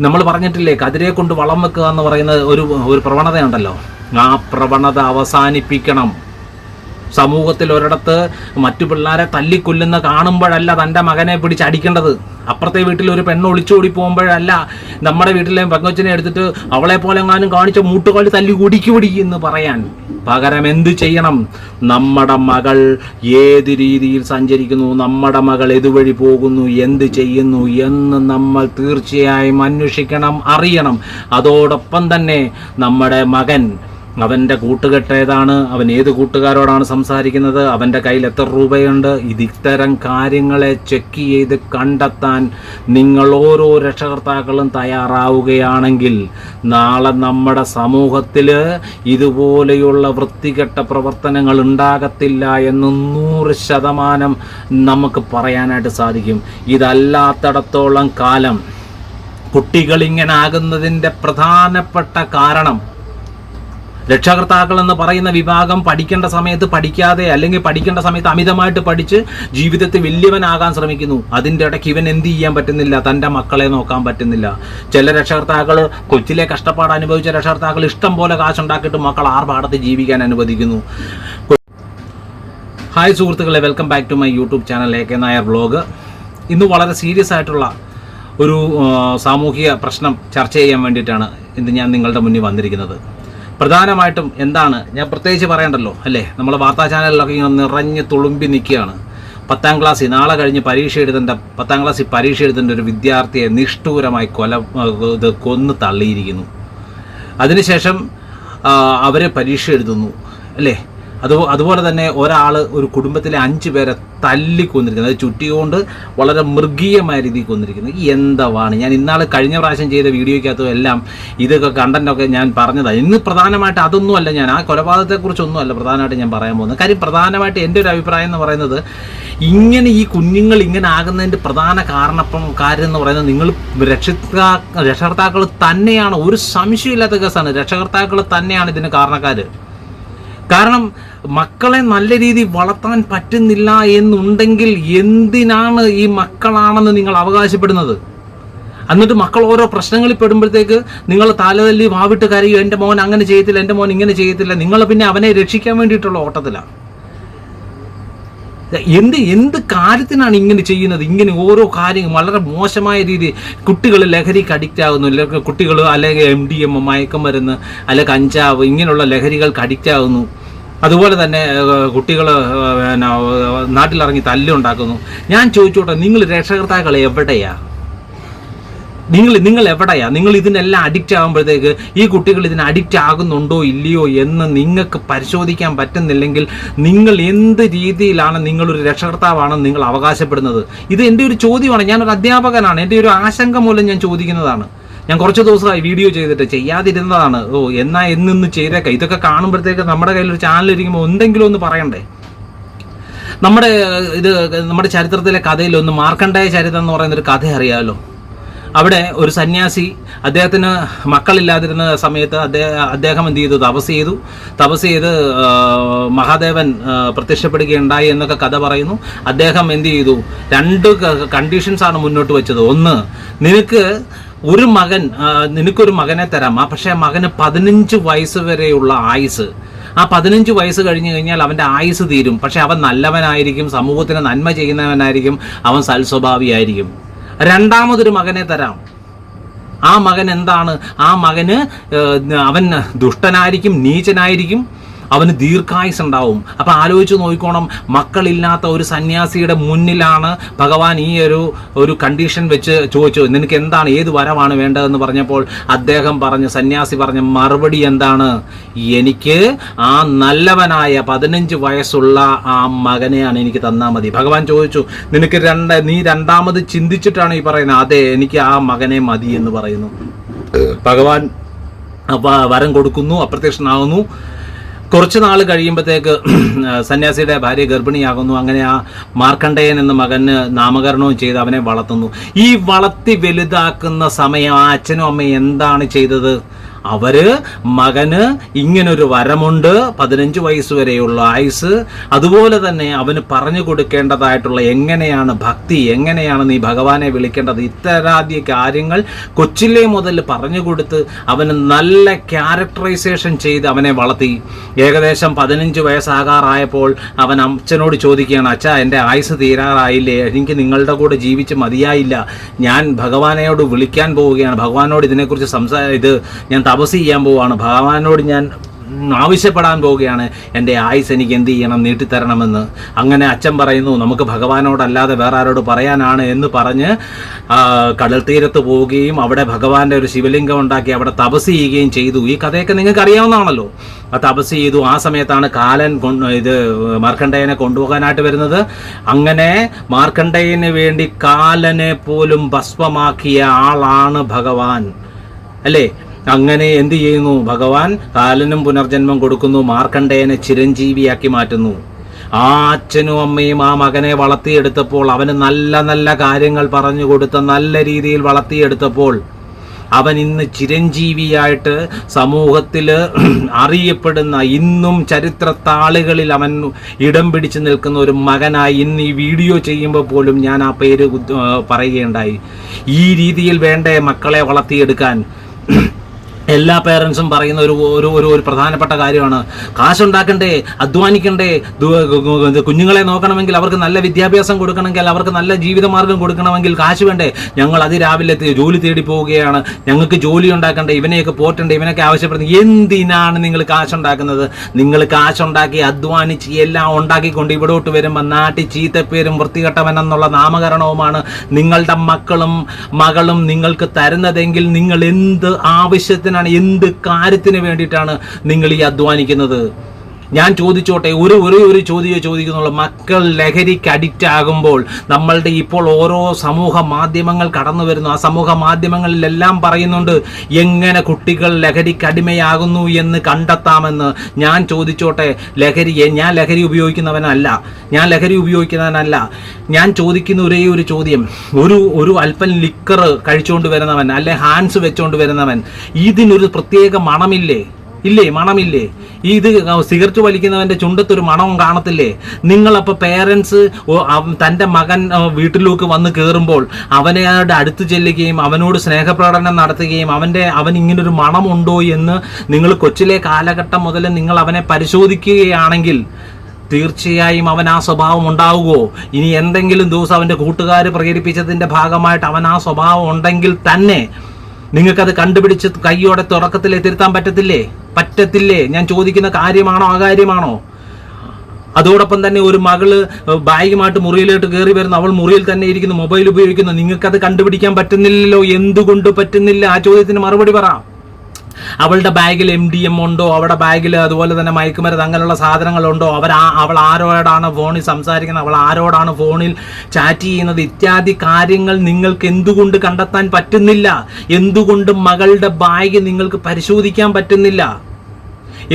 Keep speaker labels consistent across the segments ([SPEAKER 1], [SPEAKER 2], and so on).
[SPEAKER 1] നമ്മൾ പറഞ്ഞിട്ടില്ലേ കതിരെ കൊണ്ട് വളം വെക്കുക എന്ന് പറയുന്ന ഒരു ഒരു പ്രവണതയുണ്ടല്ലോ. ആ പ്രവണത അവസാനിപ്പിക്കണം. സമൂഹത്തിൽ ഒരിടത്ത് മറ്റു പിള്ളേരെ തല്ലിക്കൊല്ലുന്ന കാണുമ്പോഴല്ല തന്റെ മകനെ പിടിച്ചടിക്കേണ്ടത് അപ്പുറത്തെ വീട്ടിൽ ഒരു പെണ്ണ് ഒളിച്ചോടി പോകുമ്പോഴല്ല നമ്മുടെ വീട്ടിലെ പെങ്കൊച്ചിനെ എടുത്തിട്ട് അവളെ പോലെ എങ്ങാനും കാണിച്ച മൂട്ടുകാലി തല്ലി കുടിക്കുപിടി എന്ന് പറയാൻ. പകരം എന്ത് ചെയ്യണം? നമ്മുടെ മകൾ ഏത് രീതിയിൽ സഞ്ചരിക്കുന്നു? നമ്മുടെ മകൾ ഇതുവഴി പോകുന്നു? എന്ത് ചെയ്യുന്നു? എന്ന് നമ്മൾ തീർച്ചയായും അന്വേഷിക്കണം അറിയണം. അതോടൊപ്പം തന്നെ നമ്മുടെ മകൻ അവന്റെ കൂട്ടുകെട്ടേതാണ് അവൻ ഏത് കൂട്ടുകാരോടാണ് സംസാരിക്കുന്നത് അവന്റെ കയ്യിൽ എത്ര രൂപയുണ്ട് ഇത് ഇത്തരം കാര്യങ്ങളെ ചെക്ക് ചെയ്ത് കണ്ടെത്താൻ നിങ്ങൾ ഓരോ രക്ഷകർത്താക്കളും തയ്യാറാവുകയാണെങ്കിൽ നാളെ നമ്മുടെ സമൂഹത്തിൽ ഇതുപോലെയുള്ള വൃത്തികെട്ട പ്രവർത്തനങ്ങൾ ഉണ്ടാകത്തില്ല എന്ന് നൂറ് ശതമാനം നമുക്ക് പറയാനായിട്ട് സാധിക്കും. ഇതല്ലാത്തടത്തോളം കാലം കുട്ടികളിങ്ങനെ ആകുന്നതിന്റെ പ്രധാനപ്പെട്ട കാരണം രക്ഷകർത്താക്കൾ എന്ന് പറയുന്ന വിഭാഗം പഠിക്കേണ്ട സമയത്ത് പഠിക്കാതെ അല്ലെങ്കിൽ പഠിക്കേണ്ട സമയത്ത് അമിതമായിട്ട് പഠിച്ച് ജീവിതത്തിൽ വലിയവനാകാൻ ശ്രമിക്കുന്നു. അതിന്റെ ഇടയ്ക്ക് ഇവൻ എന്ത് ചെയ്യാൻ പറ്റുന്നില്ല? തന്റെ മക്കളെ നോക്കാൻ പറ്റുന്നില്ല. ചില രക്ഷകർത്താക്കൾ കൊച്ചിലെ കഷ്ടപ്പാട് അനുഭവിച്ച രക്ഷകർത്താക്കൾ ഇഷ്ടം പോലെ കാശുണ്ടാക്കിയിട്ട് മക്കൾ ആർഭാടത്ത് ജീവിക്കാൻ അനുവദിക്കുന്നു. ഹായ് സുഹൃത്തുക്കളെ welcome back to my YouTube channel A K Nair vlog ഇന്ന് വളരെ സീരിയസ് ആയിട്ടുള്ള ഒരു സാമൂഹിക പ്രശ്നം ചർച്ച ചെയ്യാൻ വേണ്ടിയിട്ടാണ് ഇന്ന് ഞാൻ നിങ്ങളുടെ മുന്നിൽ വന്നിരിക്കുന്നത്. പ്രധാനമായിട്ടും എന്താണ്? ഞാൻ പ്രത്യേകിച്ച് പറയണ്ടല്ലോ അല്ലേ? നമ്മൾ വാർത്താ ചാനലിലൊക്കെ ഇങ്ങനെ നിറഞ്ഞ് തുളുമ്പി നിൽക്കുകയാണ്. പത്താം ക്ലാസ്സിൽ നാളെ കഴിഞ്ഞ് പരീക്ഷ എഴുതേണ്ട പത്താം ക്ലാസ്സിൽ പരീക്ഷ എഴുതേണ്ട ഒരു വിദ്യാർത്ഥിയെ നിഷ്ഠൂരമായി കൊല ഇത് കൊന്ന് തള്ളിയിരിക്കുന്നു. അതിനുശേഷം അവർ പരീക്ഷ എഴുതുന്നു അല്ലേ? അത് അതുപോലെ തന്നെ ഒരാൾ ഒരു കുടുംബത്തിലെ അഞ്ച് പേരെ തല്ലി കൊന്നിരിക്കുന്നത് അത് ചുറ്റികൊണ്ട് വളരെ മൃഗീയമായ രീതിയിൽ കൊന്നിരിക്കുന്നത് എന്താണ് ഞാൻ ഇന്നാൾ കഴിഞ്ഞ പ്രാവശ്യം ചെയ്ത വീഡിയോയ്ക്കകത്തും എല്ലാം ഇതൊക്കെ കണ്ടന്റൊക്കെ ഞാൻ പറഞ്ഞതാണ് ഇന്ന് പ്രധാനമായിട്ട് അതൊന്നുമല്ല ഞാൻ ആ കൊലപാതകത്തെക്കുറിച്ചൊന്നും അല്ല പ്രധാനമായിട്ട് ഞാൻ പറയാൻ പോകുന്നത്. കാര്യം പ്രധാനമായിട്ട് എന്റെ ഒരു അഭിപ്രായം എന്ന് പറയുന്നത് ഇങ്ങനെ ഈ കുഞ്ഞുങ്ങൾ ഇങ്ങനെ ആകുന്നതിന്റെ പ്രധാന കാരണപ്പം കാര്യം എന്ന് പറയുന്നത് നിങ്ങൾ രക്ഷിതാ രക്ഷകർത്താക്കൾ തന്നെയാണ്. ഒരു സംശയമില്ലാത്ത കേസാണ്. രക്ഷകർത്താക്കൾ തന്നെയാണ് ഇതിന് കാരണക്കാർ കാരണം മക്കളെ നല്ല രീതി വളർത്താൻ പറ്റുന്നില്ല എന്നുണ്ടെങ്കിൽ എന്തിനാണ് ഈ മക്കളാണെന്ന് നിങ്ങൾ അവകാശപ്പെടുന്നത്? എന്നിട്ട് മക്കൾ ഓരോ പ്രശ്നങ്ങളിൽ പെടുമ്പോഴത്തേക്ക് നിങ്ങൾ തലതല്ലി വാവിട്ട് കരയും എന്റെ മോൻ അങ്ങനെ ചെയ്യത്തില്ല എന്റെ മോൻ ഇങ്ങനെ ചെയ്യത്തില്ല. നിങ്ങൾ പിന്നെ അവനെ രക്ഷിക്കാൻ വേണ്ടിയിട്ടുള്ള ഓട്ടത്തിലാണ് എന്ത് എന്ത് കാര്യത്തിനാണ് ഇങ്ങനെ ചെയ്യുന്നത്? ഇങ്ങനെ ഓരോ കാര്യങ്ങൾ വളരെ മോശമായ രീതി കുട്ടികൾ ലഹരിക്ക് അഡിക്റ്റ് ആകുന്നു കുട്ടികൾ അല്ലെങ്കിൽ എം ഡി എം മയക്കം മരുന്ന് അല്ലെങ്കിൽ കഞ്ചാവ് ഇങ്ങനെയുള്ള ലഹരികൾക്ക് അഡിക്റ്റ് ആകുന്നു അതുപോലെ തന്നെ കുട്ടികൾ പിന്നെ നാട്ടിലിറങ്ങി തല്ലുണ്ടാക്കുന്നു. ഞാൻ ചോദിച്ചോട്ടെ നിങ്ങൾ രക്ഷകർത്താക്കൾ എവിടെയാ? നിങ്ങൾ നിങ്ങൾ എവിടെയാ? നിങ്ങൾ ഇതിനെല്ലാം അഡിക്റ്റ് ആകുമ്പോഴത്തേക്ക് ഈ കുട്ടികൾ ഇതിന് അഡിക്റ്റ് ആകുന്നുണ്ടോ ഇല്ലയോ എന്ന് നിങ്ങൾക്ക് പരിശോധിക്കാൻ പറ്റുന്നില്ലെങ്കിൽ നിങ്ങൾ എന്ത് രീതിയിലാണ് നിങ്ങളൊരു രക്ഷകർത്താവാണ് നിങ്ങൾ അവകാശപ്പെടുന്നത്? ഇത് എന്റെ ഒരു ചോദ്യമാണ്. ഞാനൊരു അധ്യാപകനാണ്. എന്റെ ഒരു ആശങ്ക മൂലം ഞാൻ ചോദിക്കുന്നതാണ്. ഞാൻ കുറച്ച് ദിവസമായി വീഡിയോ ചെയ്തിട്ട് ചെയ്യാതിരുന്നതാണ്. ഓ എന്നാ എന്നിന്ന് ചെയ്തേക്കാം? ഇതൊക്കെ കാണുമ്പോഴത്തേക്ക് നമ്മുടെ കയ്യിലൊരു ചാനൽ ഇരിക്കുമ്പോൾ എന്തെങ്കിലും ഒന്ന് പറയണ്ടേ? നമ്മുടെ ഇത് നമ്മുടെ ചരിത്രത്തിലെ കഥയിലൊന്ന് മാർക്കണ്ടായ ചരിത്രം എന്ന് പറയുന്ന ഒരു കഥ അറിയാമല്ലോ അവിടെ ഒരു സന്യാസി അദ്ദേഹത്തിന് മക്കളില്ലാതിരുന്ന സമയത്ത് അദ്ദേഹം അദ്ദേഹം എന്ത് ചെയ്തു? തപസ് ചെയ്തു. തപസ് ചെയ്ത് മഹാദേവൻ പ്രത്യക്ഷപ്പെടുകയുണ്ടായി എന്നൊക്കെ കഥ പറയുന്നു. അദ്ദേഹം എന്ത് ചെയ്തു? രണ്ട് കണ്ടീഷൻസ് ആണ് മുന്നോട്ട് വെച്ചത്. ഒന്ന് നിനക്ക് ഒരു മകൻ നിനക്കൊരു മകനെ തരാം. ആ പക്ഷേ മകന് പതിനഞ്ച് വയസ്സ് വരെയുള്ള ആയുസ്. ആ പതിനഞ്ച് വയസ്സ് കഴിഞ്ഞു കഴിഞ്ഞാൽ അവന്റെ ആയുസ് തീരും. പക്ഷെ അവൻ നല്ലവനായിരിക്കും സമൂഹത്തിന് നന്മ ചെയ്യുന്നവനായിരിക്കും അവൻ സൽസ്വഭാവിയായിരിക്കും. രണ്ടാമതൊരു മകനെ തരാം. ആ മകൻ എന്താണ്? ആ മകന് അവൻ ദുഷ്ടനായിരിക്കും നീചനായിരിക്കും. അവന് ദീർഘായുസ് ഉണ്ടാവും. അപ്പം ആലോചിച്ച് നോക്കിക്കോണം മക്കളില്ലാത്ത ഒരു സന്യാസിയുടെ മുന്നിലാണ് ഭഗവാൻ ഈ ഒരു ഒരു കണ്ടീഷൻ വെച്ച് ചോദിച്ചു നിനക്ക് എന്താണ് ഏത് വരമാണ് വേണ്ടതെന്ന് പറഞ്ഞപ്പോൾ അദ്ദേഹം പറഞ്ഞു സന്യാസി പറഞ്ഞ മറുപടി എന്താണ്? എനിക്ക് ആ നല്ലവനായ പതിനഞ്ച് വയസ്സുള്ള ആ മകനെയാണ് എനിക്ക് തന്നാൽ മതി. ഭഗവാൻ ചോദിച്ചു നിനക്ക് രണ്ട് നീ രണ്ടാമത് ചിന്തിച്ചിട്ടാണ് ഈ പറയുന്നത്? അതെ എനിക്ക് ആ മകനെ മതി എന്ന് പറയുന്നു. ഭഗവാൻ വരം കൊടുക്കുന്നു അപ്രത്യക്ഷനാകുന്നു. കുറച്ച് നാൾ കഴിയുമ്പോഴത്തേക്ക് സന്യാസിയുടെ ഭാര്യ ഗർഭിണിയാകുന്നു. അങ്ങനെ ആ മാർക്കണ്ഡേയൻ എന്ന മകന് നാമകരണവും ചെയ്ത് അവനെ വളർത്തുന്നു. ഈ വളർത്തി വലുതാക്കുന്ന സമയം ആ അച്ഛനും അമ്മയും എന്താണ് ചെയ്തത്? അവർ മകന് ഇങ്ങനൊരു വരമുണ്ട് പതിനഞ്ച് വയസ്സ് വരെയുള്ള ആയുസ്. അതുപോലെ തന്നെ അവന് പറഞ്ഞു കൊടുക്കേണ്ടതായിട്ടുള്ള എങ്ങനെയാണ് ഭക്തി എങ്ങനെയാണ് നീ ഭഗവാനെ വിളിക്കേണ്ടത് ഇത്തരാദ്യ കാര്യങ്ങൾ കൊച്ചിലെ മുതൽ പറഞ്ഞു കൊടുത്ത് അവന് നല്ല ക്യാരക്ടറൈസേഷൻ ചെയ്ത് അവനെ വളർത്തി. ഏകദേശം പതിനഞ്ച് വയസ്സാകാറായപ്പോൾ അവൻ അച്ഛനോട് ചോദിക്കുകയാണ് അച്ഛ എന്റെ ആയുസ് തീരാറായില്ലേ? എനിക്ക് നിങ്ങളുടെ കൂടെ ജീവിച്ച് മതിയായില്ല. ഞാൻ ഭഗവാനെയോട് വിളിക്കാൻ പോവുകയാണ്. ഭഗവാനോട് ഇതിനെക്കുറിച്ച് സംസാ ഇത് ഞാൻ തപസ് ചെയ്യാൻ പോവുകയാണ് ഭഗവാനോട് ഞാൻ ആവശ്യപ്പെടാൻ പോവുകയാണ്. എന്റെ ആയുസ് എനിക്ക് എന്ത് ചെയ്യണം? നീട്ടിത്തരണമെന്ന്. അങ്ങനെ അച്ഛൻ പറയുന്നു നമുക്ക് ഭഗവാനോടല്ലാതെ വേറെ ആരോട് പറയാനാണ് എന്ന് പറഞ്ഞ് കടൽ തീരത്ത് പോവുകയും അവിടെ ഭഗവാന്റെ ഒരു ശിവലിംഗം ഉണ്ടാക്കി അവിടെ തപസ് ചെയ്യുകയും ചെയ്തു. ഈ കഥയൊക്കെ നിങ്ങൾക്ക് അറിയാവുന്നതാണല്ലോ ആ തപസ് ചെയ്തു. ആ സമയത്താണ് കാലൻ ഇത് മാർക്കണ്ഡേയനെ കൊണ്ടുപോകാനായിട്ട് വരുന്നത്. അങ്ങനെ മാർക്കണ്ഡേയന് വേണ്ടി കാലനെ പോലും ഭസ്മമാക്കിയ ആളാണ് ഭഗവാൻ. അല്ലേ? അങ്ങനെ എന്ത് ചെയ്യുന്നു? ഭഗവാൻ കാലനും പുനർജന്മം കൊടുക്കുന്നു. മാർക്കണ്ഡേയനെ ചിരഞ്ജീവിയാക്കി മാറ്റുന്നു. ആ അച്ഛനും അമ്മയും ആ മകനെ വളർത്തിയെടുത്തപ്പോൾ അവന് നല്ല നല്ല കാര്യങ്ങൾ പറഞ്ഞു കൊടുത്ത നല്ല രീതിയിൽ വളർത്തിയെടുത്തപ്പോൾ അവൻ ഇന്ന് ചിരഞ്ജീവിയായിട്ട് സമൂഹത്തിൽ അറിയപ്പെടുന്ന ഇന്നും ചരിത്രത്താളുകളിൽ അവൻ ഇടം പിടിച്ചു നിൽക്കുന്ന ഒരു മകനായി ഇന്ന് ഈ വീഡിയോ ചെയ്യുമ്പോൾ പോലും ഞാൻ ആ പേര് പറയുകയുണ്ടായി. ഈ രീതിയിൽ വേണ്ടേ മക്കളെ വളർത്തിയെടുക്കാൻ? എല്ലാ പേരൻസും പറയുന്ന ഒരു ഒരു ഒരു ഒരു പ്രധാനപ്പെട്ട കാര്യമാണ്. കാശുണ്ടാക്കണ്ടേ അധ്വാനിക്കണ്ടേ കുഞ്ഞുങ്ങളെ നോക്കണമെങ്കിൽ അവർക്ക് നല്ല വിദ്യാഭ്യാസം കൊടുക്കണമെങ്കിൽ അവർക്ക് നല്ല ജീവിതമാർഗം കൊടുക്കണമെങ്കിൽ കാശ് വേണ്ടേ? ഞങ്ങൾ അതിരാവിലെ ജോലി തേടി പോവുകയാണ്. ഞങ്ങൾക്ക് ജോലി ഉണ്ടാക്കണ്ടേ ഇവനെയൊക്കെ പോറ്റണ്ടേ ഇവനൊക്കെ ആവശ്യപ്പെടുന്നത് എന്തിനാണ് നിങ്ങൾ കാശുണ്ടാക്കുന്നത്? നിങ്ങൾ കാശുണ്ടാക്കി അധ്വാനിച്ച് എല്ലാം ഉണ്ടാക്കിക്കൊണ്ട് ഇവിടോട്ട് വരുമ്പോൾ നാട്ടിൽ ചീത്തപ്പേരും വൃത്തികെട്ടവൻ എന്നുള്ള നാമകരണവുമാണ് നിങ്ങളുടെ മക്കളും മകളും നിങ്ങൾക്ക് തരുന്നതെങ്കിൽ നിങ്ങൾ എന്ത് ആവശ്യത്തിനാണ് എന്ത് കാര്യത്തിന് വേണ്ടിയിട്ടാണ് നിങ്ങൾ ഈ അധ്വാനിക്കുന്നത്? ഞാൻ ചോദിച്ചോട്ടെ ഒരു ഒരു ഒരു ചോദ്യമേ ചോദിക്കുന്നുള്ളൂ. മക്കൾ ലഹരിക്ക് അഡിക്റ്റ് ആകുമ്പോൾ നമ്മളുടെ ഇപ്പോൾ ഓരോ സമൂഹ മാധ്യമങ്ങൾ കടന്നു വരുന്നു. ആ സമൂഹ മാധ്യമങ്ങളിലെല്ലാം പറയുന്നുണ്ട് എങ്ങനെ കുട്ടികൾ ലഹരിക്ക് അടിമയാകുന്നു എന്ന് കണ്ടെത്താമെന്ന്. ഞാൻ ചോദിച്ചോട്ടെ ലഹരി ഞാൻ ലഹരി ഉപയോഗിക്കുന്നവനല്ല. ഞാൻ ലഹരി ഉപയോഗിക്കുന്നവനല്ല. ഞാൻ ചോദിക്കുന്ന ഒരേ ഒരു ചോദ്യം ഒരു ഒരു അല്പം ലിക്കർ കഴിച്ചുകൊണ്ട് വരുന്നവൻ അല്ലെ ഹാൻഡ്സ് വെച്ചുകൊണ്ട് വരുന്നവൻ ഇതിനൊരു പ്രത്യേക മണമില്ലേ? ഇല്ലേ? മണമില്ലേ? ഇത് സിഗരറ്റ് വലിക്കുന്നവന്റെ ചുണ്ടത്തൊരു മണവും കാണത്തില്ലേ? നിങ്ങളപ്പോൾ പേരൻസ് തന്റെ മകൻ വീട്ടിലേക്ക് വന്ന് കയറുമ്പോൾ അവനോട് അടുത്ത് ചെല്ലുകയും അവനോട് സ്നേഹപ്രകടനം നടത്തുകയും അവന്റെ അവൻ ഇങ്ങനൊരു മണമുണ്ടോ എന്ന് നിങ്ങൾ കൊച്ചിലെ കാലഘട്ടം മുതൽ നിങ്ങൾ അവനെ പരിശോധിക്കുകയാണെങ്കിൽ തീർച്ചയായും അവൻ ആ സ്വഭാവം ഉണ്ടാവുകയോ? ഇനി എന്തെങ്കിലും ദിവസം അവന്റെ കൂട്ടുകാർ പ്രകടിപ്പിച്ചതിന്റെ ഭാഗമായിട്ട് അവൻ ആ സ്വഭാവം ഉണ്ടെങ്കിൽ തന്നെ നിങ്ങൾക്കത് കണ്ടുപിടിച്ച് കൈയോടെ തുടക്കത്തിലെ തിരുത്താൻ പറ്റത്തില്ലേ? പറ്റത്തില്ലേ? ഞാൻ ചോദിക്കുന്ന കാര്യമാണോ അകാര്യമാണോ? അതോടൊപ്പം തന്നെ ഒരു മകൾ ബാഗുമായിട്ട് മുറിയിലോട്ട് കയറി വരുന്നു അവൾ മുറിയിൽ തന്നെ ഇരിക്കുന്ന മൊബൈൽ ഉപയോഗിക്കുന്നു. നിങ്ങൾക്കത് കണ്ടുപിടിക്കാൻ പറ്റുന്നില്ലല്ലോ? എന്തുകൊണ്ട് പറ്റുന്നില്ല? ആ ചോദ്യത്തിന് മറുപടി പറ. അവളുടെ ബാഗിൽ എം ഡി എം ഉണ്ടോ? അവളുടെ ബാഗിൽ അതുപോലെ തന്നെ മയക്കുമരുന്ന് അങ്ങനെയുള്ള സാധനങ്ങളുണ്ടോ? അവർ അവൾ ആരോടാണ് ഫോണിൽ സംസാരിക്കുന്നത്? അവൾ ആരോടാണ് ഫോണിൽ ചാറ്റ് ചെയ്യുന്നത്? ഇത്യാദി കാര്യങ്ങൾ നിങ്ങൾക്ക് എന്തുകൊണ്ട് കണ്ടെത്താൻ പറ്റുന്നില്ല? എന്തുകൊണ്ട് മകളുടെ ബാഗ് നിങ്ങൾക്ക് പരിശോധിക്കാൻ പറ്റുന്നില്ല?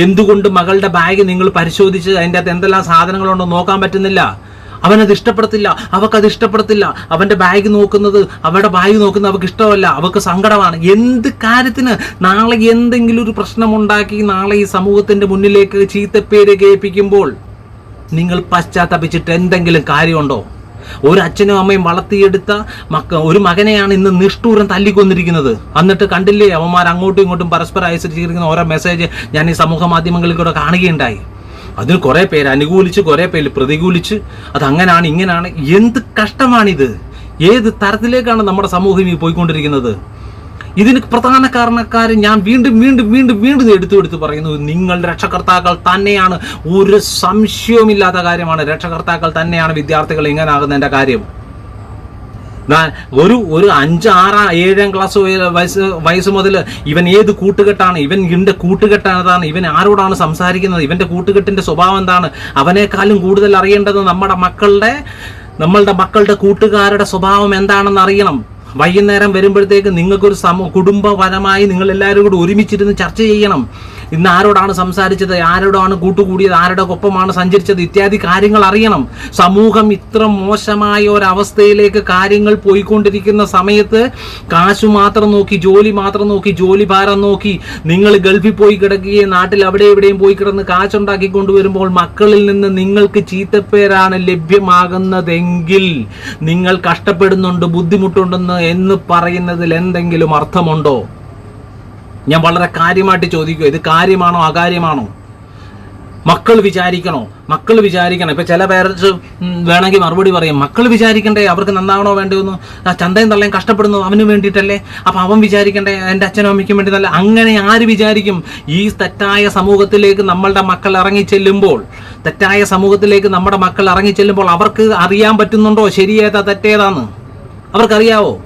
[SPEAKER 1] എന്തുകൊണ്ട് മകളുടെ ബാഗ് നിങ്ങൾ പരിശോധിച്ച് അതിന്റെ അകത്ത് എന്തെല്ലാം സാധനങ്ങളുണ്ടോ നോക്കാൻ പറ്റുന്നില്ല? അവനത് ഇഷ്ടപ്പെടത്തില്ല അവക്കത് ഇഷ്ടപ്പെടത്തില്ല. അവന്റെ ബാഗ് നോക്കുന്നത് അവരുടെ ബാഗ് നോക്കുന്നത് അവർക്ക് ഇഷ്ടമല്ല. അവർക്ക് സങ്കടമാണ്. എന്ത് കാര്യത്തിന് നാളെ എന്തെങ്കിലും ഒരു പ്രശ്നമുണ്ടാക്കി നാളെ ഈ സമൂഹത്തിന്റെ മുന്നിലേക്ക് ചീത്തപ്പേര് കേൾപ്പിക്കുമ്പോൾ നിങ്ങൾ പശ്ചാത്തപിച്ചിട്ട് എന്തെങ്കിലും കാര്യമുണ്ടോ? ഒരു അച്ഛനും അമ്മയും വളർത്തിയെടുത്ത മക്ക ഒരു മകനെയാണ് ഇന്ന് നിഷ്ഠൂരം തല്ലിക്കൊന്നിരിക്കുന്നത്. എന്നിട്ട് കണ്ടില്ലേ അവന്മാർ അങ്ങോട്ടും ഇങ്ങോട്ടും പരസ്പരം അയച്ചിരിക്കുന്ന ഓരോ മെസ്സേജ് ഞാൻ ഈ സമൂഹ മാധ്യമങ്ങളിൽ കൂടെ കാണുകയുണ്ടായി. അതിന് കുറേ പേര് അനുകൂലിച്ച് കുറേ പേര് പ്രതികൂലിച്ച് അത് അങ്ങനാണ് ഇങ്ങനാണ്. എന്ത് കഷ്ടമാണിത്? ഏത് തരത്തിലേക്കാണ് നമ്മുടെ സമൂഹം ഈ പോയിക്കൊണ്ടിരിക്കുന്നത്? ഇതിന് പ്രധാന കാരണക്കാർ ഞാൻ വീണ്ടും വീണ്ടും വീണ്ടും വീണ്ടും എടുത്തു എടുത്ത് പറയുന്നു നിങ്ങൾ രക്ഷകർത്താക്കൾ തന്നെയാണ്. ഒരു സംശയവുമില്ലാത്ത കാര്യമാണ് രക്ഷകർത്താക്കൾ തന്നെയാണ് വിദ്യാർത്ഥികൾ ഇങ്ങനാകുന്നതിന്റെ കാര്യം. ഒരു ഒരു അഞ്ച് ആറ് ഏഴാം ക്ലാസ് വയസ്സ് വയസ്സ് മുതൽ ഇവൻ ഏത് കൂട്ടുകെട്ടാണ്? ഇവൻ ഇവന്റെ കൂട്ടുകെട്ടാണ് ഇവൻ ആരോടാണ് സംസാരിക്കുന്നത്? ഇവന്റെ കൂട്ടുകെട്ടിന്റെ സ്വഭാവം എന്താണ്? അവനേക്കാളും കൂടുതൽ അറിയേണ്ടത് നമ്മുടെ മക്കളുടെ നമ്മളുടെ മക്കളുടെ കൂട്ടുകാരുടെ സ്വഭാവം എന്താണെന്ന് അറിയണം. വൈകുന്നേരം വരുമ്പോഴത്തേക്ക് നിങ്ങൾക്കൊരു സമൂ കുടുംബപരമായി നിങ്ങൾ എല്ലാവരും കൂടി ഒരുമിച്ചിരുന്ന് ചർച്ച ചെയ്യണം. ഇന്ന് ആരോടാണ് സംസാരിച്ചത് ആരോടാണ് കൂട്ടുകൂടിയത് ആരുടെ ഒപ്പമാണ് സഞ്ചരിച്ചത് ഇത്യാദി കാര്യങ്ങൾ അറിയണം. സമൂഹം ഇത്ര മോശമായ ഒരവസ്ഥയിലേക്ക് കാര്യങ്ങൾ പോയിക്കൊണ്ടിരിക്കുന്ന സമയത്ത് കാശ് മാത്രം നോക്കി ജോലി മാത്രം നോക്കി ജോലി ഭാരം നോക്കി നിങ്ങൾ ഗൾഫിൽ പോയി കിടക്കുകയും നാട്ടിൽ അവിടെ എവിടെയും പോയി കിടന്ന് കാശുണ്ടാക്കി കൊണ്ടുവരുമ്പോൾ മക്കളിൽ നിന്ന് നിങ്ങൾക്ക് ചീത്തപ്പേരാണ് ലഭ്യമാകുന്നതെങ്കിൽ നിങ്ങൾ കഷ്ടപ്പെടുന്നുണ്ട് ബുദ്ധിമുട്ടുണ്ടെന്ന് എന്ന് പറയുന്നതിൽ എന്തെങ്കിലും അർത്ഥമുണ്ടോ? ഞാൻ വളരെ കാര്യമായിട്ട് ചോദിക്കുക ഇത് കാര്യമാണോ അകാര്യമാണോ? മക്കൾ വിചാരിക്കണോ? മക്കൾ വിചാരിക്കണം. ഇപ്പൊ ചില പേരൻസ് വേണമെങ്കിൽ മറുപടി പറയും. മക്കൾ വിചാരിക്കണ്ടേ അവർക്ക് നന്നാവണോ വേണ്ടതെന്ന്? ചന്തയും തള്ളയും കഷ്ടപ്പെടുന്നു അവന് വേണ്ടിയിട്ടല്ലേ? അപ്പൊ അവൻ വിചാരിക്കണ്ടേ എന്റെ അച്ഛനും അമ്മയ്ക്കും വേണ്ടി നല്ല അങ്ങനെ ആര് വിചാരിക്കും? ഈ തെറ്റായ സമൂഹത്തിലേക്ക് നമ്മളുടെ മക്കൾ ഇറങ്ങി ചെല്ലുമ്പോൾ തെറ്റായ സമൂഹത്തിലേക്ക് നമ്മുടെ മക്കൾ ഇറങ്ങി ചെല്ലുമ്പോൾ അവർക്ക് അറിയാൻ പറ്റുന്നുണ്ടോ? ശരിയേതാ തെറ്റേതാന്ന്? അവർക്കറിയാവോ?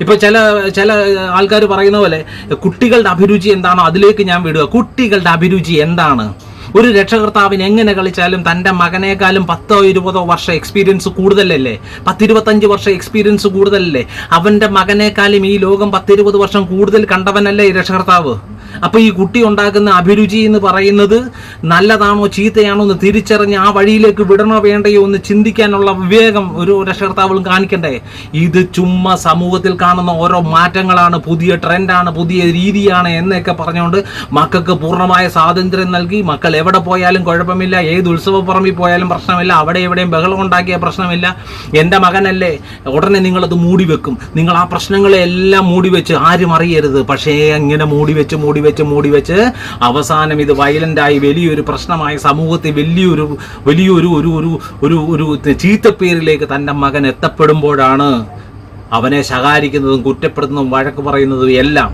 [SPEAKER 1] ഇപ്പൊ ചില ചില ആൾക്കാർ പറയുന്ന പോലെ കുട്ടികളുടെ അഭിരുചി എന്താണോ? അതിലേക്ക് ഞാൻ വിടുക. കുട്ടികളുടെ അഭിരുചി എന്താണ്? ഒരു രക്ഷകർത്താവിന് എങ്ങനെ കളിച്ചാലും തന്റെ മകനേക്കാളും പത്തോ ഇരുപതോ വർഷം എക്സ്പീരിയൻസ് കൂടുതലല്ലേ? പത്തിരുപത്തഞ്ച് വർഷം എക്സ്പീരിയൻസ് കൂടുതലല്ലേ? അവന്റെ മകനേക്കാളും ഈ ലോകം പത്തിരുപത് വർഷം കൂടുതൽ കണ്ടവനല്ലേ ഈ രക്ഷകർത്താവ്? അപ്പൊ ഈ കുട്ടി ഉണ്ടാക്കുന്ന അഭിരുചി എന്ന് പറയുന്നത് നല്ലതാണോ ചീത്തയാണോ എന്ന് തിരിച്ചറിഞ്ഞ് ആ വഴിയിലേക്ക് വിടണോ വേണ്ടയോ എന്ന് ചിന്തിക്കാനുള്ള വിവേകം ഒരു രക്ഷകർത്താവും കാണിക്കണ്ടേ? ഇത് ചുമ്മാ സമൂഹത്തിൽ കാണുന്ന ഓരോ മാറ്റങ്ങളാണ് പുതിയ ട്രെൻഡാണ് പുതിയ രീതിയാണ് എന്നൊക്കെ പറഞ്ഞുകൊണ്ട് മക്കൾക്ക് പൂർണമായ സ്വാതന്ത്ര്യം നൽകി. മക്കൾ എവിടെ പോയാലും കുഴപ്പമില്ല ഏത് ഉത്സവ പുറമിൽ പോയാലും പ്രശ്നമില്ല അവിടെ എവിടെയും ബഹളം ഉണ്ടാക്കിയ പ്രശ്നമില്ല. എന്റെ മകനല്ലേ ഉടനെ നിങ്ങളത് മൂടി വെക്കും നിങ്ങൾ ആ പ്രശ്നങ്ങളെ എല്ലാം മൂടി വെച്ച് ആരും അറിയരുത്. പക്ഷേ അങ്ങനെ മൂടി വെച്ച് മൂടി വെച്ച് മൂടി വെച്ച് അവസാനം ഇത് വയലന്റായി വലിയൊരു പ്രശ്നമായി സമൂഹത്തെ വലിയൊരു വലിയൊരു ഒരു ഒരു ഒരു ഒരു ചീത്തപ്പേരിലേക്ക് തന്റെ മകൻ എത്തപ്പെടുമ്പോഴാണ് അവനെ ശകാരിക്കുന്നതും കുറ്റപ്പെടുത്തുന്നതും വഴക്ക് പറയുന്നതും എല്ലാം.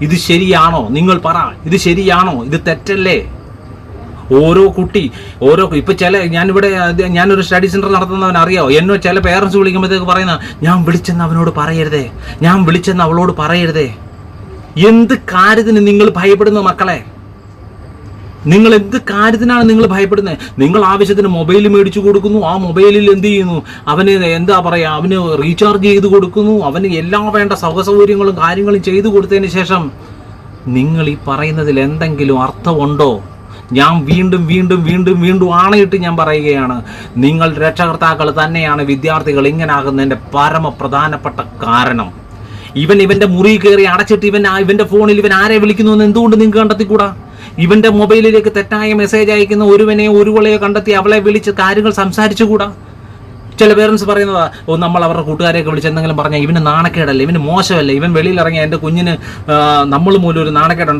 [SPEAKER 1] ഇത് ശരിയാണോ? നിങ്ങൾ പറ. ഇത് ശരിയാണോ? ഇത് തെറ്റല്ലേ? ഓരോ കുട്ടി ഓരോ ഇപ്പൊ ചില ഞാനിവിടെ ഞാനൊരു സ്റ്റഡി സെന്റർ നടത്തുന്നവൻ അറിയാമോ എന്നോ ചില പേരൻസ് വിളിക്കുമ്പോഴത്തേക്ക് പറയുന്ന ഞാൻ വിളിച്ചെന്ന് അവനോട് പറയരുതേ. ഞാൻ വിളിച്ചെന്ന് അവളോട് പറയരുതേ. എന്ത് കാര്യത്തിന് നിങ്ങൾ ഭയപ്പെടുന്നു മക്കളെ? നിങ്ങൾ എന്ത് കാര്യത്തിനാണ് നിങ്ങൾ ഭയപ്പെടുന്നത് നിങ്ങൾ ആവശ്യത്തിന് മൊബൈൽ മേടിച്ചു കൊടുക്കുന്നു ആ മൊബൈലിൽ എന്ത് ചെയ്യുന്നു? അവന് എന്താ പറയുക അവന് റീചാർജ് ചെയ്ത് കൊടുക്കുന്നു അവന് എല്ലാ വേണ്ട സൗകര്യങ്ങളും കാര്യങ്ങളും ചെയ്തു കൊടുത്തതിന് ശേഷം നിങ്ങൾ ഈ പറയുന്നതിൽ എന്തെങ്കിലും അർത്ഥമുണ്ടോ? ഞാൻ വീണ്ടും വീണ്ടും വീണ്ടും വീണ്ടും ആണയിട്ട് ഞാൻ പറയുകയാണ്. നിങ്ങൾ രക്ഷകർത്താക്കൾ തന്നെയാണ് വിദ്യാർത്ഥികൾ ഇങ്ങനെ ആകുന്നതിന്റെ പരമപ്രധാനപ്പെട്ട കാരണം. ഇവൻ ഇവന്റെ മുറി കയറി അടച്ചിട്ട് ഇവൻ ഇവന്റെ ഫോണിൽ ഇവൻ ആരെ വിളിക്കുന്നു എന്ന് എന്തുകൊണ്ട് നിങ്ങൾക്ക് കണ്ടെത്തിക്കൂടാ? ഇവന്റെ മൊബൈലിലേക്ക് തെറ്റായ മെസ്സേജ് അയക്കുന്ന ഒരുവനെ ഒരുവളെയോ കണ്ടെത്തി അവളെ വിളിച്ച് കാര്യങ്ങൾ സംസാരിച്ചുകൂടാ? ചില പേരൻസ് പറയുന്നതാ ഓ നമ്മൾ അവരുടെ കൂട്ടുകാരെയൊക്കെ വിളിച്ച് എന്തെങ്കിലും പറഞ്ഞാൽ ഇവന് നാണക്കേടല്ല ഇവന് മോശമല്ല ഇവൻ വെളിയിൽ ഇറങ്ങിയ എന്റെ കുഞ്ഞിന് നമ്മൾ മൂലം ഒരു നാണക്കേട്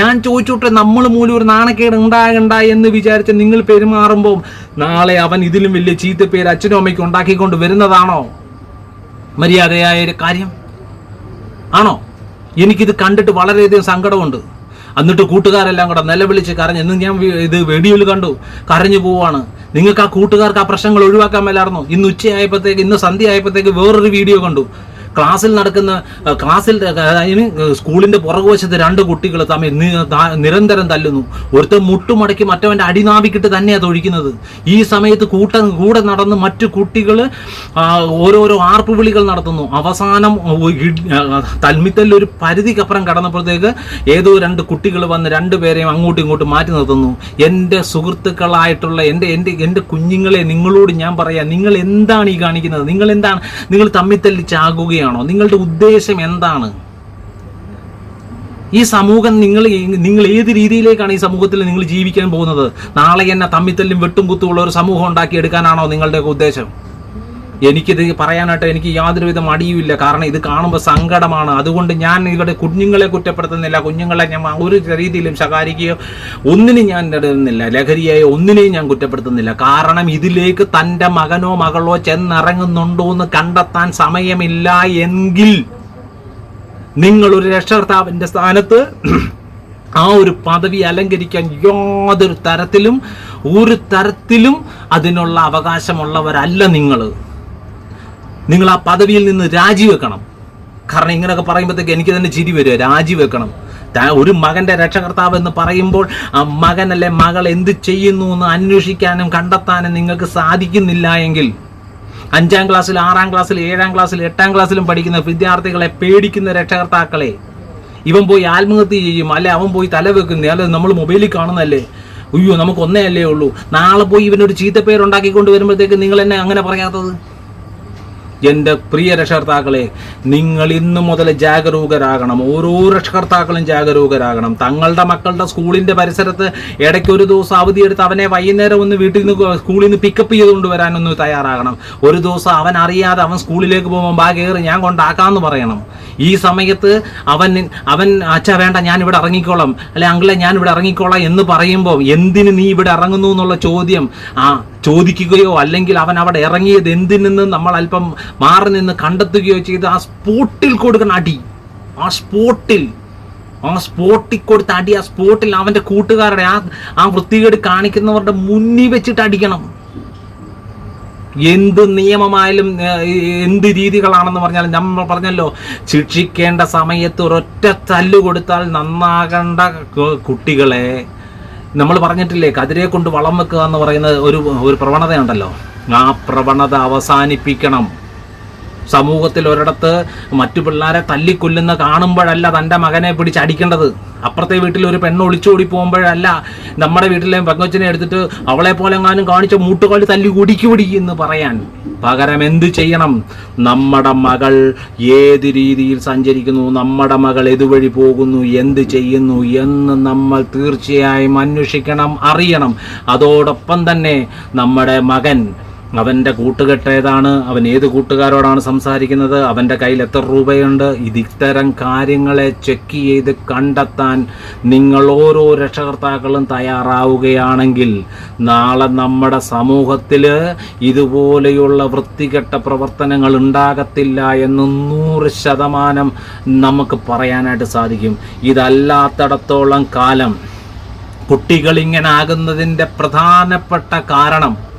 [SPEAKER 1] ഞാൻ ചോദിച്ചോട്ടെ നമ്മൾ മൂലം ഒരു നാണക്കേട് ഉണ്ടാകണ്ട എന്ന് വിചാരിച്ച് നിങ്ങൾ പെരുമാറുമ്പോൾ നാളെ അവൻ ഇതിലും വലിയ ചീത്തപ്പേര് അച്ഛനും അമ്മയ്ക്കും ഉണ്ടാക്കിക്കൊണ്ട് വരുന്നതാണോ? മര്യാദയായ ഒരു കാര്യം. ആണോ? എനിക്കിത് കണ്ടിട്ട് വളരെയധികം സങ്കടമുണ്ട്. എന്നിട്ട് കൂട്ടുകാരെല്ലാം കൂടെ നിലവിളിച്ച് കരഞ്ഞ് ഇന്ന് ഞാൻ ഇത് വെടിയിൽ കണ്ടു കരഞ്ഞു പോവാണ്. നിങ്ങൾക്ക് ആ കൂട്ടുകാർക്ക് ആ പ്രശ്നങ്ങൾ ഒഴിവാക്കാൻ മേലായിരുന്നു? ഇന്ന് ഉച്ചയായപ്പോഴത്തേക്ക് ഇന്ന് സന്ധ്യ ആയപ്പോഴത്തേക്ക് വേറൊരു വീഡിയോ കണ്ടു. ക്ലാസ്സിൽ നടക്കുന്ന ക്ലാസ്സിൽ സ്കൂളിന്റെ പുറകുവശത്ത് രണ്ട് കുട്ടികൾ തമ്മിൽ നിരന്തരം തല്ലുന്നു. ഒരുത്തൻ മുട്ടുമടക്കി മറ്റവന്റെ അടിനാവിക്കിട്ട് തന്നെയാണ് തൊഴിക്കുന്നത്. ഈ സമയത്ത് കൂട്ടം കൂടെ നടന്ന് മറ്റു കുട്ടികൾ ഓരോരോ ആർപ്പ് വിളികൾ നടത്തുന്നു. അവസാനം തൽമിത്തല്ല ഒരു പരിധിക്കപ്പുറം കടന്നപ്പോഴത്തേക്ക് ഏതോ രണ്ട് കുട്ടികൾ വന്ന് രണ്ടുപേരെയും അങ്ങോട്ടും ഇങ്ങോട്ടും മാറ്റി നിർത്തുന്നു. എന്റെ സുഹൃത്തുക്കളായിട്ടുള്ള എന്റെ എന്റെ എന്റെ കുഞ്ഞുങ്ങളെ നിങ്ങളോട് ഞാൻ പറയാം നിങ്ങൾ എന്താണ് ഈ കാണിക്കുന്നത്? നിങ്ങൾ എന്താണ് നിങ്ങൾ തമ്മിത്തല്ലി ചാകുകയാണോ നിങ്ങളുടെ ഉദ്ദേശം എന്താണ്? ഈ സമൂഹം നിങ്ങൾ നിങ്ങൾ ഏത് രീതിയിലേക്കാണ് ഈ സമൂഹത്തിൽ നിങ്ങൾ ജീവിക്കാൻ പോകുന്നത്? നാളെ എന്നെ തമ്മിത്തല്ലും വെട്ടും കുത്തുമുള്ള ഒരു സമൂഹം ഉണ്ടാക്കിയെടുക്കാനാണോ നിങ്ങളുടെ ഉദ്ദേശം? എനിക്കിത് പറയാനായിട്ട് എനിക്ക് യാതൊരു യാതൊരുവിധ മടിയുമില്ല. കാരണം ഇത് കാണുമ്പോൾ സങ്കടമാണ്. അതുകൊണ്ട് ഞാൻ ഇവിടെ കുഞ്ഞുങ്ങളെ കുറ്റപ്പെടുത്തുന്നില്ല. കുഞ്ഞുങ്ങളെ ഞാൻ ഒരു രീതിയിലും ശകാരിക്കുകയോ ഒന്നിനും ഞാൻ ഇടുന്നില്ല ലഹരിയായോ ഒന്നിനെയും ഞാൻ കുറ്റപ്പെടുത്തുന്നില്ല. കാരണം ഇതിലേക്ക് തന്റെ മകനോ മകളോ ചെന്നിറങ്ങുന്നുണ്ടോ എന്ന് കണ്ടെത്താൻ സമയമില്ല എങ്കിൽ നിങ്ങൾ ഒരു രക്ഷകർത്താവിന്റെ സ്ഥാനത്ത് ആ ഒരു പദവി അലങ്കരിക്കാൻ യാതൊരു തരത്തിലും ഒരു തരത്തിലും അതിനുള്ള അവകാശമുള്ളവരല്ല നിങ്ങൾ നിങ്ങൾ ആ പദവിയിൽ നിന്ന് രാജിവെക്കണം. കാരണം ഇങ്ങനെയൊക്കെ പറയുമ്പോഴത്തേക്ക് എനിക്ക് തന്നെ ചിരി വരിക. രാജിവെക്കണം. ഒരു മകന്റെ രക്ഷകർത്താവ് എന്ന് പറയുമ്പോൾ ആ മകൻ അല്ലെ മകൾ എന്ത് ചെയ്യുന്നു എന്ന് അന്വേഷിക്കാനും കണ്ടെത്താനും നിങ്ങൾക്ക് സാധിക്കുന്നില്ല എങ്കിൽ അഞ്ചാം ക്ലാസ്സിൽ ആറാം ക്ലാസ്സിൽ ഏഴാം ക്ലാസ്സിൽ എട്ടാം ക്ലാസ്സിലും പഠിക്കുന്ന വിദ്യാർത്ഥികളെ പേടിക്കുന്ന രക്ഷകർത്താക്കളെ ഇവൻ പോയി ആത്മഹത്യ ചെയ്യും അല്ലെ അവൻ പോയി തല വെക്കുന്നേ അല്ലെ നമ്മൾ മൊബൈലിൽ കാണുന്നല്ലേ അയ്യോ നമുക്ക് ഒന്നേ അല്ലേ ഉള്ളൂ. നാളെ പോയി ഇവനൊരു ചീത്തപ്പേരുണ്ടാക്കിക്കൊണ്ട് വരുമ്പോഴത്തേക്ക് നിങ്ങൾ എന്നെ അങ്ങനെ പറയാത്തത്? എന്റെ പ്രിയ രക്ഷകർത്താക്കളെ നിങ്ങൾ ഇന്നു മുതൽ ജാഗരൂകരാകണം. ഓരോ രക്ഷകർത്താക്കളും ജാഗരൂകരാകണം. തങ്ങളുടെ മക്കളുടെ സ്കൂളിന്റെ പരിസരത്ത് ഇടയ്ക്ക് ഒരു ദിവസം അവധിയെടുത്ത് അവനെ വൈകുന്നേരം ഒന്ന് വീട്ടിൽ നിന്ന് സ്കൂളിൽ നിന്ന് പിക്കപ്പ് ചെയ്തുകൊണ്ട് വരാനൊന്ന് തയ്യാറാകണം. ഒരു ദിവസം അവൻ അറിയാതെ അവൻ സ്കൂളിലേക്ക് പോകുമ്പോൾ ബാ കയറി ഞാൻ കൊണ്ടാക്കാമെന്ന് പറയണം. ഈ സമയത്ത് അവൻ അവൻ അച്ഛ വേണ്ട ഞാൻ ഇവിടെ ഇറങ്ങിക്കോളാം. അല്ലെ അങ്കിളെ ഞാൻ ഇവിടെ ഇറങ്ങിക്കോളാം എന്ന് പറയുമ്പോൾ എന്തിന് നീ ഇവിടെ ഇറങ്ങുന്നു എന്നുള്ള ചോദ്യം ആ ചോദിക്കുകയോ അല്ലെങ്കിൽ അവൻ അവിടെ ഇറങ്ങിയത് എന്തിനെന്ന് നമ്മൾ അല്പം മാറി നിന്ന് കണ്ടെത്തുകയോ ചെയ്ത് ആ സ്പോട്ടിൽ കൊടുക്കുന്ന അടി. ആ സ്പോട്ടിൽ. ആ സ്പോട്ടിൽ കൊടുത്ത അടി ആ സ്പോട്ടിൽ അവന്റെ കൂട്ടുകാരുടെ ആ ആ വൃത്തികേട് കാണിക്കുന്നവരുടെ മുന്നിൽ വെച്ചിട്ട് അടിക്കണം. എന്ത് നിയമമായാലും എന്ത് രീതികളാണെന്ന് പറഞ്ഞാൽ നമ്മൾ പറഞ്ഞല്ലോ ശിക്ഷിക്കേണ്ട സമയത്ത് ഒരൊറ്റ തല്ല് കൊടുത്താൽ നന്നാകേണ്ട കുട്ടികളെ നമ്മൾ പറഞ്ഞിട്ടില്ലേ കതിരെ കൊണ്ട് വളം വെക്കുക എന്ന് പറയുന്ന ഒരു ഒരു പ്രവണതയുണ്ടല്ലോ. ആ പ്രവണത അവസാനിപ്പിക്കണം. സമൂഹത്തിൽ ഒരിടത്ത് മറ്റു പിള്ളേരെ തല്ലിക്കൊല്ലുന്ന കാണുമ്പോഴല്ല തന്റെ മകനെ പിടിച്ച് അടിക്കേണ്ടത്. അപ്പുറത്തെ വീട്ടിൽ ഒരു പെണ്ണ് ഒളിച്ചോടി പോകുമ്പോഴല്ല നമ്മുടെ വീട്ടിലെ പെങ്കൊച്ചിനെ എടുത്തിട്ട് അവളെ പോലെ എങ്ങാനും കാണിച്ച മൂട്ടുകാലി തല്ലി കുടിക്കുപിടി എന്ന് പറയാൻ. പകരം എന്ത് ചെയ്യണം? നമ്മുടെ മകൾ ഏത് രീതിയിൽ സഞ്ചരിക്കുന്നു? നമ്മുടെ മകൾ എതുവഴി പോകുന്നു? എന്ത് ചെയ്യുന്നു? എന്ന് നമ്മൾ തീർച്ചയായും അന്വേഷിക്കണം അറിയണം. അതോടൊപ്പം തന്നെ നമ്മുടെ മകൻ അവന്റെ കൂട്ടുകെട്ടേതാണ് അവൻ ഏത് കൂട്ടുകാരോടാണ് സംസാരിക്കുന്നത്? അവന്റെ കയ്യിൽ എത്ര രൂപയുണ്ട്? ഇത് ഇത്തരം കാര്യങ്ങളെ ചെക്ക് ചെയ്ത് കണ്ടെത്താൻ നിങ്ങൾ ഓരോ രക്ഷകർത്താക്കളും തയ്യാറാവുകയാണെങ്കിൽ നാളെ നമ്മുടെ സമൂഹത്തിൽ ഇതുപോലെയുള്ള വൃത്തികെട്ട പ്രവർത്തനങ്ങൾ ഉണ്ടാകത്തില്ല എന്ന് നൂറ് ശതമാനം നമുക്ക് പറയാനായിട്ട് സാധിക്കും. ഇതല്ലാത്തടത്തോളം കാലം കുട്ടികൾ ഇങ്ങനെ ആകുന്നതിന്റെ പ്രധാനപ്പെട്ട കാരണം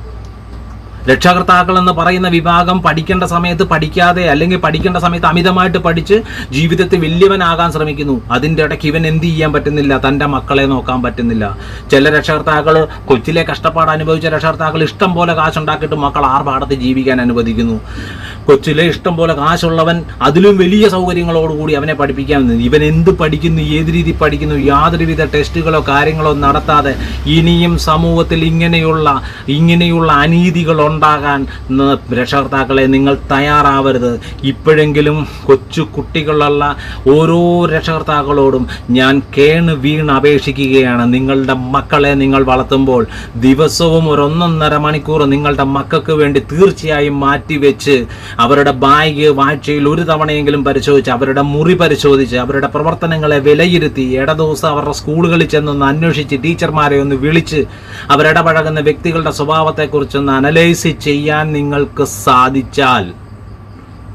[SPEAKER 1] രക്ഷകർത്താക്കൾ എന്ന് പറയുന്ന വിഭാഗം പഠിക്കേണ്ട സമയത്ത് പഠിക്കാതെ അല്ലെങ്കിൽ പഠിക്കേണ്ട സമയത്ത് അമിതമായിട്ട് പഠിച്ച് ജീവിതത്തിൽ വലിയവനാകാൻ ശ്രമിക്കുന്നു. അതിന്റെ ഇടയ്ക്ക് ഇവൻ എന്ത് ചെയ്യാൻ പറ്റുന്നില്ല? തന്റെ മക്കളെ നോക്കാൻ പറ്റുന്നില്ല. ചില രക്ഷകർത്താക്കൾ കൊച്ചിലെ കഷ്ടപ്പാട് അനുഭവിച്ച രക്ഷകർത്താക്കൾ ഇഷ്ടം പോലെ കാശുണ്ടാക്കിയിട്ട് മക്കൾ ആർഭാടത്തിൽ ജീവിക്കാൻ അനുവദിക്കുന്നു. കൊച്ചിലെ ഇഷ്ടം പോലെ കാശുള്ളവൻ അതിലും വലിയ സൗകര്യങ്ങളോടുകൂടി അവനെ പഠിപ്പിക്കാൻ ഇവൻ എന്ത് പഠിക്കുന്നു? ഏത് രീതി പഠിക്കുന്നു? യാതൊരുവിധ ടെസ്റ്റുകളോ കാര്യങ്ങളോ നടത്താതെ ഇനിയും സമൂഹത്തിൽ ഇങ്ങനെയുള്ള ഇങ്ങനെയുള്ള അനീതികൾ ന- രക്ഷകർത്താക്കളെ നിങ്ങൾ തയ്യാറാവരുത്. ഇപ്പോഴെങ്കിലും കൊച്ചു കുട്ടികളുള്ള ഓരോ രക്ഷകർത്താക്കളോടും ഞാൻ കേണ് വീണ് അപേക്ഷിക്കുകയാണ്. നിങ്ങളുടെ മക്കളെ നിങ്ങൾ വളർത്തുമ്പോൾ ദിവസവും ഒരു ഒന്നൊന്നര മണിക്കൂർ നിങ്ങളുടെ മക്കൾക്ക് വേണ്ടി തീർച്ചയായും മാറ്റിവെച്ച് അവരുടെ ബാഗ് വാഴ്ചയിൽ ഒരു തവണയെങ്കിലും പരിശോധിച്ച് അവരുടെ മുറി പരിശോധിച്ച് അവരുടെ പ്രവർത്തനങ്ങളെ വിലയിരുത്തി ഇട ദിവസം അവരുടെ സ്കൂളുകളിൽ ചെന്നൊന്ന് അന്വേഷിച്ച് ടീച്ചർമാരെ ഒന്ന് വിളിച്ച് അവരിടപഴകുന്ന വ്യക്തികളുടെ സ്വഭാവത്തെക്കുറിച്ചൊന്ന് അനലൈസ് ചെയ്യാൻ നിങ്ങൾക്ക് സാധിച്ചാൽ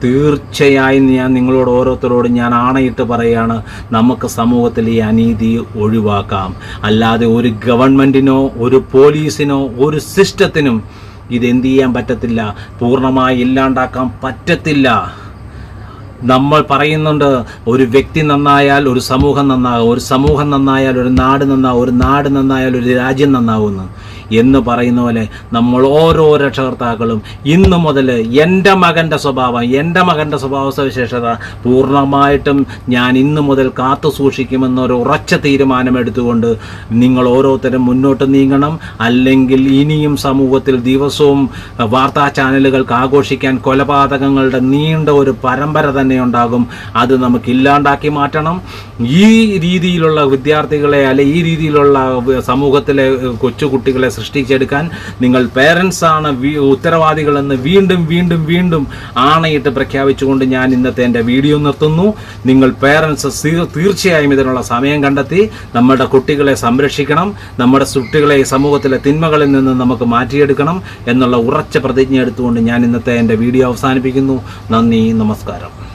[SPEAKER 1] തീർച്ചയായും ഞാൻ നിങ്ങളോട് ഓരോരുത്തരോടും ഞാൻ ആണയിട്ട് പറയുകയാണ് നമുക്ക് സമൂഹത്തിൽ ഈ അനീതി ഒഴിവാക്കാം. അല്ലാതെ ഒരു ഗവൺമെന്റിനോ ഒരു പോലീസിനോ ഒരു സിസ്റ്റത്തിനും ഇതെന്ത് ചെയ്യാൻ പറ്റത്തില്ല പൂർണമായി ഇല്ലാണ്ടാക്കാൻ പറ്റത്തില്ല. നമ്മൾ പറയുന്നുണ്ട് ഒരു വ്യക്തി നന്നായാൽ ഒരു സമൂഹം നന്നാകും ഒരു സമൂഹം നന്നായാൽ ഒരു നാട് നന്നാവും ഒരു നാട് നന്നായാൽ ഒരു രാജ്യം നന്നാവുമെന്ന് എന്ന് പറയുന്ന പോലെ നമ്മൾ ഓരോ രക്ഷകർത്താക്കളും ഇന്നു മുതൽ എന്റെ മകന്റെ സ്വഭാവം എന്റെ മകന്റെ സ്വഭാവ സവിശേഷത പൂർണമായിട്ടും ഞാൻ ഇന്നു മുതൽ കാത്തു സൂക്ഷിക്കുമെന്നൊരു ഉറച്ച തീരുമാനം എടുത്തുകൊണ്ട് നിങ്ങൾ ഓരോരുത്തരും മുന്നോട്ട് നീങ്ങണം. അല്ലെങ്കിൽ ഇനിയും സമൂഹത്തിൽ ദിവസവും വാർത്താ ചാനലുകൾക്ക് ആഘോഷിക്കാൻ കൊലപാതകങ്ങളുടെ നീണ്ട ഒരു പരമ്പര തന്നെ ഉണ്ടാകും. അത് നമുക്ക് ഇല്ലാണ്ടാക്കി മാറ്റണം. ഈ രീതിയിലുള്ള വിദ്യാർത്ഥികളെ അല്ലെ ഈ രീതിയിലുള്ള സമൂഹത്തിലെ കൊച്ചുകുട്ടികളെ സൃഷ്ടിച്ചെടുക്കാൻ നിങ്ങൾ പേരൻസ് ആണ് വി- ഉത്തരവാദികളെന്ന് വീണ്ടും വീണ്ടും വീണ്ടും ആണയിട്ട് പ്രഖ്യാപിച്ചുകൊണ്ട് ഞാൻ ഇന്നത്തെ എന്റെ വീഡിയോ നിർത്തുന്നു. നിങ്ങൾ പേരൻസ് തീർച്ചയായും ഇതിനുള്ള സമയം കണ്ടെത്തി. നമ്മുടെ കുട്ടികളെ സംരക്ഷിക്കണം. നമ്മുടെ കുട്ടികളെ സമൂഹത്തിലെ തിന്മകളിൽ നിന്ന് നമുക്ക് മാറ്റിയെടുക്കണം എന്നുള്ള ഉറച്ച പ്രതിജ്ഞ എടുത്തുകൊണ്ട് ഞാൻ ഇന്നത്തെ എന്റെ വീഡിയോ അവസാനിപ്പിക്കുന്നു. നന്ദി നമസ്കാരം.